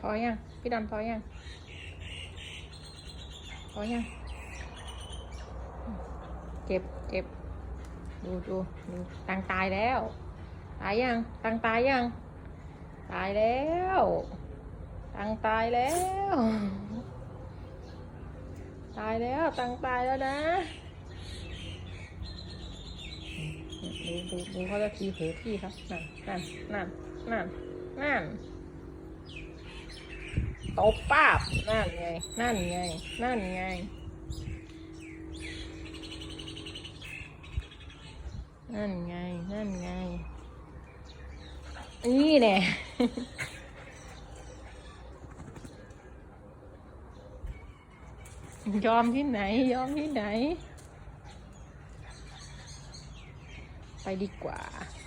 พอยังพี่ดำพอยังพอยังเจ็บเจ็บดูดูดูตังตายแล้ว ตายยังตังตายยัง ตายแล้วตังตายแล้ว ตายแล้วตังตายแล้วนะดูดูดูเขาจะทีเผลอที่ครับนั่นนั่นนั่นนั่นนั่น ตบป้าบนั่นไง นั่นไง นั่นไง นั่นไง นั่นไง นี่แน่ยอมที่ไหน ยอมที่ไหน ไปดีกว่า